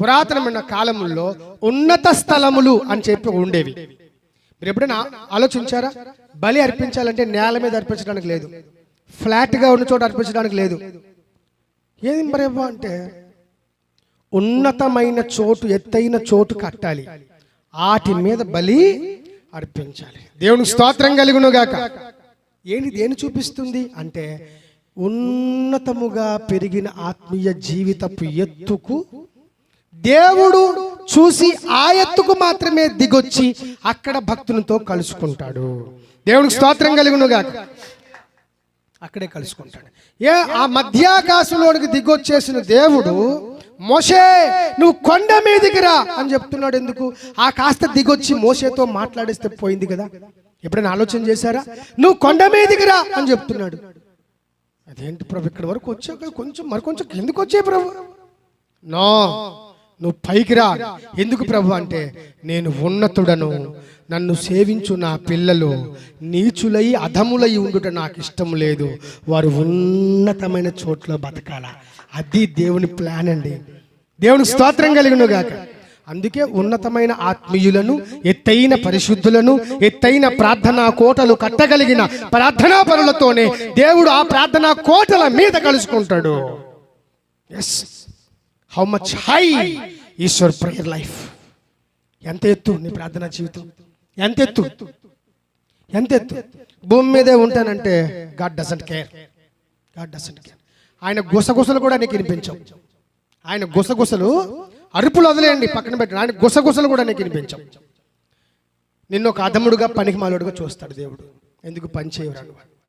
పురాతనమైన కాలంలో ఉన్నత స్థలములు అని చెప్పి ఉండేవి. మీరు ఎప్పుడైనా ఆలోచించారా? బలి అర్పించాలంటే నేల మీద అర్పించడానికి లేదు. ఫ్లాట్గా ఉన్న చోట అర్పించడానికి లేదు. ఏది మరి అంటే ఉన్నతమైన చోటు ఎత్తైన చోటు కట్టాలి. వాటి మీద బలి అర్పించాలి. దేవునికి స్తోత్రం కలుగును గాక ఏంటి దేని చూపిస్తుంది అంటే ఉన్నతముగా పెరిగిన ఆత్మీయ జీవితపు ఎత్తుకు దేవుడు చూసి ఆ ఎత్తుకు మాత్రమే దిగొచ్చి అక్కడ భక్తులతో కలుసుకుంటాడు. దేవుడికి స్తోత్రం కలిగినగా అక్కడే కలుసుకుంటాడు. ఏ ఆ మధ్యాకాశంలోనికి దిగొచ్చేసిన దేవుడు మోషే నువ్వు కొండ మీదికి రా అని చెప్తున్నాడు ఎందుకు? ఆ కాస్త దిగొచ్చి మోసేతో మాట్లాడేస్తే పోయింది కదా. ఎప్పుడైనా ఆలోచన చేశారా? నువ్వు కొండ మీదికి రా అని చెప్తున్నాడు. అదేంటి ప్రభు ఇక్కడ వరకు వచ్చాక కొంచెం మరి కొంచెం కిందకు ప్రభు. నో నువ్వు పైకి రా. ఎందుకు ప్రభు అంటే నేను ఉన్నతుడను. నన్ను సేవించు నా పిల్లలు నీచులై అధములై ఉండుట నాకు ఇష్టం లేదు. వారు ఉన్నతమైన చోట్ల బతకాల. అది దేవుని ప్లాన్ అండి. దేవుని స్తోత్రం కలిగిన గాక. అందుకే ఉన్నతమైన ఆత్మీయులను ఎత్తైన పరిశుద్ధులను ఎత్తైన ప్రార్థనా కోటలు కట్టగలిగిన ప్రార్థనా పనులతోనే దేవుడు ఆ ప్రార్థనా కోటల మీద కలుసుకుంటాడు. Yes how much high Ishwar prayer life ఎంత ఎత్తు నీ ప్రార్థనా జీవితం? ఎంత ఎత్తు? ఎంత ఎత్తు? భూమి మీదే ఉంటానంటే God doesn't care God doesn't care ఆయన గుసగుసలు కూడా నీకు వినిపించవు. ఆయన గుసగుసలు అరుపులు వదిలేయండి పక్కన పెట్టండి. ఆయన గుసగుసలు కూడా నీకు వినిపించవు. నిన్ను ఒక అధముడుగా పనికి మాలోడుగా చూస్తాడు దేవుడు. ఎందుకు పని చేయరు వాడు